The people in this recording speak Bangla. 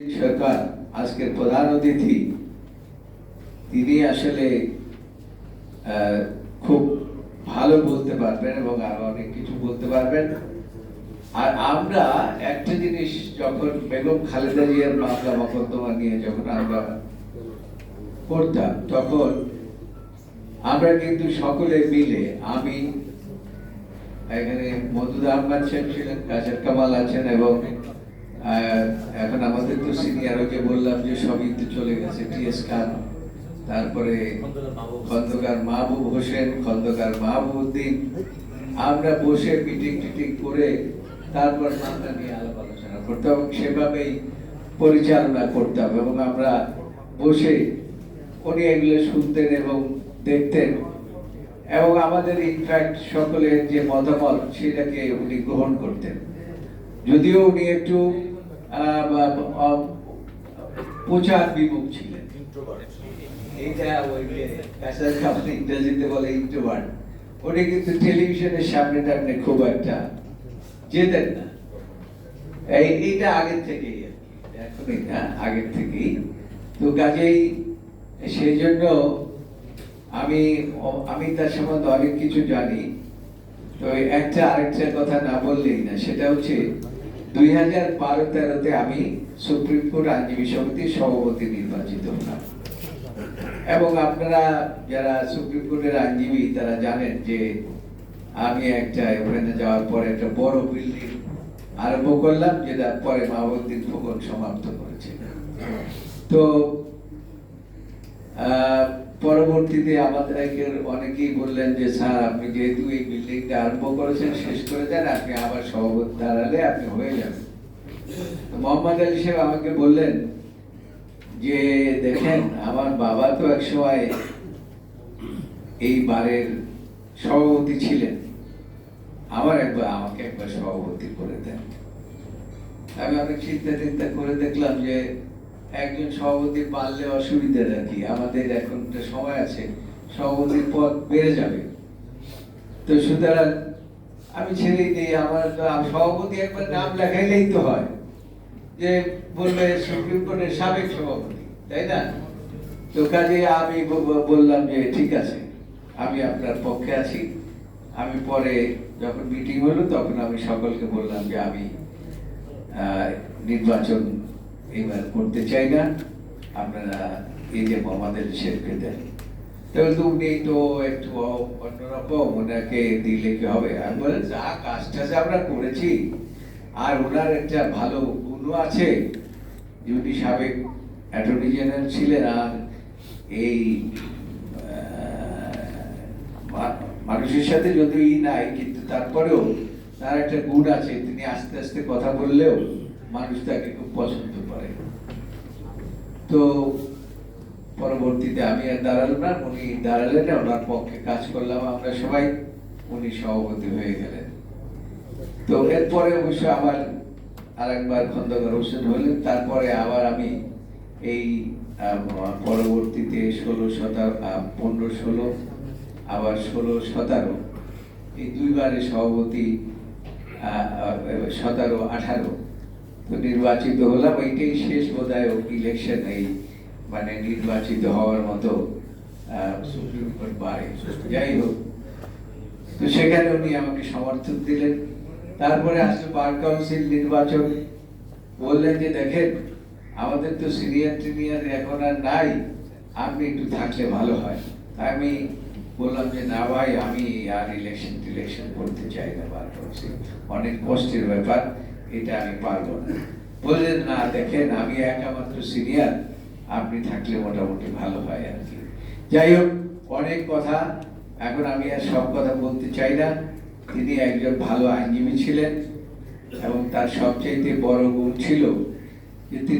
সরকার, আজকের প্রধান অতিথি, তিনি আসলে খুব ভালো বলতে পারবেন এবং আরও অনেক কিছু বলতে পারবেন। আর আমরা একটা জিনিস যখন বেগম খালেদা জিয়ার মামলা মকদ্দমা নিয়ে যখন আমরা করতাম, তখন আমরা কিন্তু সকলে মিলে, আমি, এখানে মধুদ আহমদ সাহেব ছিলেন, কাজার কামাল আছেন এবং এখন আমাদের তো সিনিয়র ওকে বললাম যে সবই তো চলে গেছে টিএস খান, তারপরে খন্দকার মাহবুব হোসেন, খন্দকার মাহবুবউদ্দিন আমরা বসে মিটিং টিটিং করে তারপর মামলা নিয়ে আলাপ আলোচনা করতাম এবং সেভাবেই পরিচালনা করতাম এবং আমরা বসে উনি এগুলো শুনতেন এবং দেখতেন। এবং আমাদের ইনফ্যাক্ট সকলের যে মতামত, সেটাকে উনি গ্রহণ করতেন। যদিও উনি একটু প্রচার বিমুখ ছিলেন। এইটা ওই যে কাসার খাবার ইংরেজিতে বলে ইন্ট্রোভার্ট উনি কিন্তু টেলিভিশনের সামনে টামনে খুব একটা যেতেন না। এই এইটা আগের থেকেই এখনই না আগের থেকেই। তো কাজেই সেই জন্য আমি আমি তার সম্বন্ধে অনেক কিছু জানি। তো একটা আরেকটা কথা না বললেই না সেটা হচ্ছে দুই হাজার আমি সুপ্রিম কোর্ট আইনজীবী সমিতির সভাপতি নির্বাচিত হলাম। এবং আপনারা যারা সুপ্রিম কোর্টের আইনজীবী তারা জানেন যে আমি একটা ওখানে যাওয়ার পরে একটা বড় বিল্ডিং আরম্ভ করলাম যেটা পরে মাহবুদ্দিন ফুকন সমাপ্ত করেছে। তো আহ, পরবর্তীতে আমাদের অনেকেই বললেন যে, স্যার, আপনি যেহেতু এই বিল্ডিংটা আরম্ভ করেছেন, শেষ করে দেন, আপনি আবার সভাপতি দাঁড়ালে আপনি হয়ে যাবেন। মোহাম্মদ আলী সাহেব আমাকে বললেন যে, দেখেন, আমার বাবা তো এক সময় এই বারের সভাপতি ছিলেন। আমার একবার, আমাকে একবার সভাপতি করে দেন। আমি অনেক চিন্তা চিন্তা করে দেখলাম যে একজন সভাপতি পারলে অসুবিধা রাখি আমাদের এখন তো সময় আছে, সভাপতির পদ বেড়ে যাবে। তো সুতরাং আমি ছেড়েই দিই, আমার সভাপতি একবার নাম লেখাইলেই তো হয়, যে বলবে সুপ্রিম কোর্টের সাবেক সভাপতি, তাই না? তো কাজে আমি বললাম যে ঠিক আছে, আমি আপনার পক্ষে আছি। আমি পরে যখন মিটিং হলো তখন আমি সকলকে বললাম যে আমি নির্বাচন এবার করতে চাই না। আপনারা এই যে আলী শেখকে দেন। তাহলে তো উনি তো একটু অন্যরকম ওনাকে দিলে কি হবে? আমি বলেন, যা কাজটা যে আমরা করেছি, আর ওনার একটা ভালো গুণও আছে। যে উনি সাবেক অ্যাটর্নি জেনারেল ছিলেন, আর এই মানুষের সাথে যদিও ই নাই, কিন্তু তারপরেও তার একটা গুণ আছে। তিনি আস্তে আস্তে কথা বললেও মানুষ তাকে খুব পছন্দ করে। তো পরবর্তীতে আমি আর দাঁড়ালাম না, উনি দাঁড়ালেন ওনার পক্ষে কাজ করলাম আমরা সবাই। উনি সভাপতি হয়ে গেলেন। তো এরপরে অবশ্য আবার আরেকবার খন্দকার হোসেন হলেন। তারপরে আবার আমি এই পরবর্তীতে ষোলো সতেরো পনেরো ষোলো, আবার ষোলো সতেরো, এই দুইবারে সভাপতি সতেরো আঠারো তো নির্বাচিত হলাম, এইটাই শেষ বোধহয় ইলেকশন এই মানে নির্বাচিত হওয়ার মতো সুপ্রিম কোর্ট বারে। যাই হোক, তো সেখানে উনি আমাকে সমর্থন দিলেন। তারপরে আসলো বার কাউন্সিল নির্বাচন। বললেন যে, দেখেন, আমাদের তো সিনিয়র টিনিয়র এখন আর নাই, আপনি একটু থাকলে ভালো হয়। আমি বললাম যে, না ভাই, আমি আর ইলেকশন টিলেকশন করতে চাই না বার কাউন্সিল অনেক কষ্টের ব্যাপার। এটা আমি পারব না। বললেন, না, দেখেন, আমি একমাত্র সিনিয়র। আপনি থাকলে মোটামুটি ভালো হয় আর কি। যাই হোক, অনেক কথা। এখন আমি আর সব কথা বলতে চাই না। তিনি একজন ভালো আইনজীবী ছিলেন এবং তার সবচেয়ে বড় গুণ ছিল যে তিনি